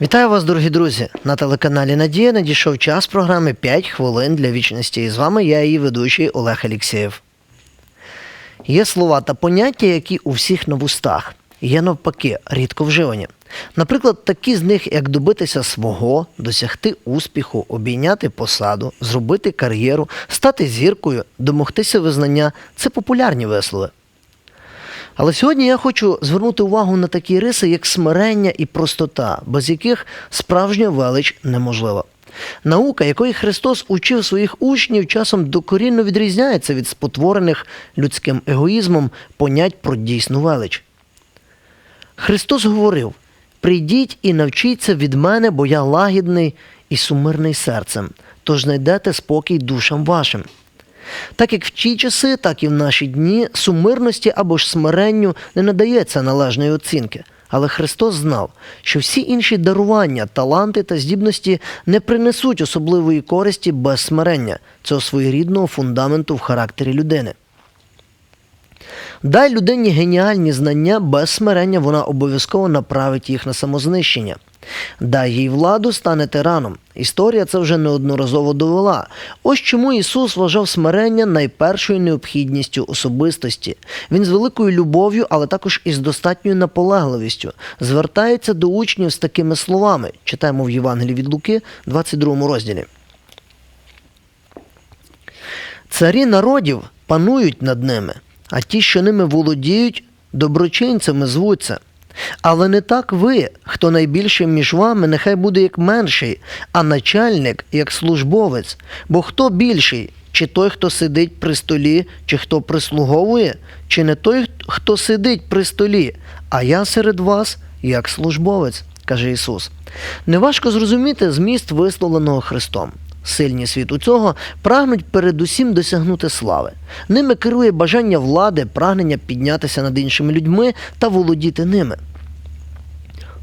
Вітаю вас, дорогі друзі! На телеканалі Надія надійшов час програми «5 хвилин для вічності. І з вами я, її ведучий Олег Алєксєєв. Є слова та поняття, які у всіх на вустах. Є навпаки, рідко вживані. Наприклад, такі з них, як добитися свого, досягти успіху, обійняти посаду, зробити кар'єру, стати зіркою, домогтися визнання це популярні вислови. Але сьогодні я хочу звернути увагу на такі риси, як смирення і простота, без яких справжня велич неможлива. Наука, якої Христос учив своїх учнів, часом докорінно відрізняється від спотворених людським егоїзмом понять про дійсну велич. Христос говорив: прийдіть і навчіться від мене, бо я лагідний і сумирний серцем, тож знайдете спокій душам вашим. Так як в ті часи, так і в наші дні сумирності або ж смиренню не надається належної оцінки. Але Христос знав, що всі інші дарування, таланти та здібності не принесуть особливої користі без смирення цього своєрідного фундаменту в характері людини. Дай людині геніальні знання, без смирення вона обов'язково направить їх на самознищення. Дай їй владу, стане тираном. Історія це вже неодноразово довела. Ось чому Ісус вважав смирення найпершою необхідністю особистості. Він з великою любов'ю, але також із достатньою наполегливістю звертається до учнів з такими словами. Читаємо в Євангелії від Луки, 22 розділі. Царі народів панують над ними, а ті, що ними володіють, доброчинцями звуться. Але не так ви, хто найбільший між вами, нехай буде як менший, а начальник як службовець. Бо хто більший? Чи той, хто сидить при столі, чи хто прислуговує, чи не той, хто сидить при столі, а я серед вас як службовець, каже Ісус. Неважко зрозуміти зміст висловленого Христом. Сильні світу цього прагнуть передусім досягнути слави. Ними керує бажання влади, прагнення піднятися над іншими людьми та володіти ними.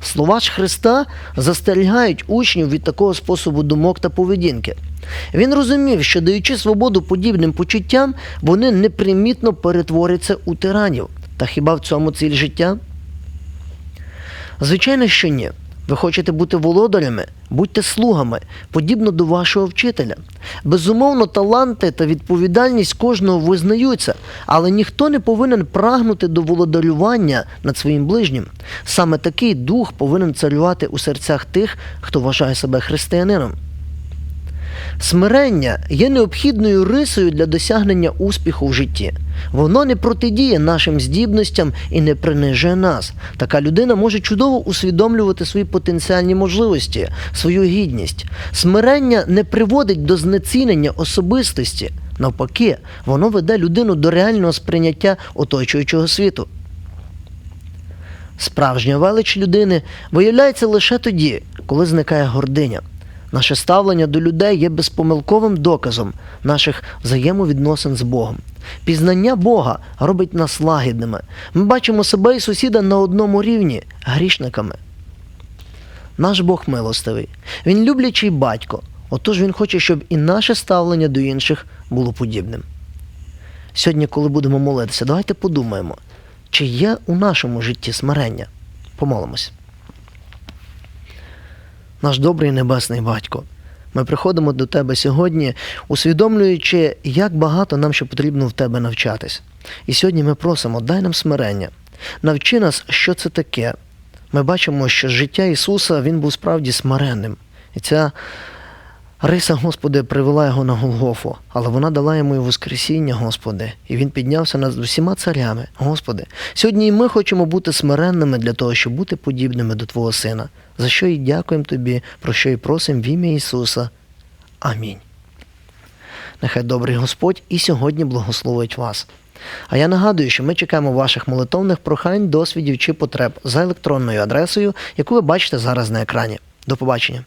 Слова ж Христа застерігають учнів від такого способу думок та поведінки. Він розумів, що даючи свободу подібним почуттям, вони непримітно перетворяться у тиранів. Та хіба в цьому ціль життя? Звичайно, що ні. Ви хочете бути володарями, будьте слугами, подібно до вашого вчителя. Безумовно, таланти та відповідальність кожного визнаються, але ніхто не повинен прагнути до володарювання над своїм ближнім. Саме такий дух повинен царювати у серцях тих, хто вважає себе християнином. Смирення є необхідною рисою для досягнення успіху в житті. Воно не протидіє нашим здібностям і не принижує нас. Така людина може чудово усвідомлювати свої потенціальні можливості, свою гідність. Смирення не приводить до знецінення особистості. Навпаки, воно веде людину до реального сприйняття оточуючого світу. Справжня велич людини виявляється лише тоді, коли зникає гординя. Наше ставлення до людей є безпомилковим доказом наших взаємовідносин з Богом. Пізнання Бога робить нас лагідними. Ми бачимо себе і сусіда на одному рівні грішниками. Наш Бог милостивий, Він люблячий батько. Отож Він хоче, щоб і наше ставлення до інших було подібним. Сьогодні, коли будемо молитися, давайте подумаємо, чи є у нашому житті смирення. Помолимось. Наш добрий небесний батько. Ми приходимо до тебе сьогодні, усвідомлюючи, як багато нам ще потрібно в тебе навчатись. І сьогодні ми просимо, дай нам смирення, навчи нас, що це таке. Ми бачимо, що життя Ісуса Він був справді смиренним. І ця риса, Господи, привела його на Голгофу, але вона дала йому і Воскресіння, Господи, і він піднявся над усіма царями. Господи, сьогодні і ми хочемо бути смиренними для того, щоб бути подібними до Твого Сина, за що і дякуємо Тобі, про що і просимо в ім'я Ісуса. Амінь. Нехай добрий Господь і сьогодні благословить вас. А я нагадую, що ми чекаємо ваших молитовних прохань, досвідів чи потреб за електронною адресою, яку ви бачите зараз на екрані. До побачення.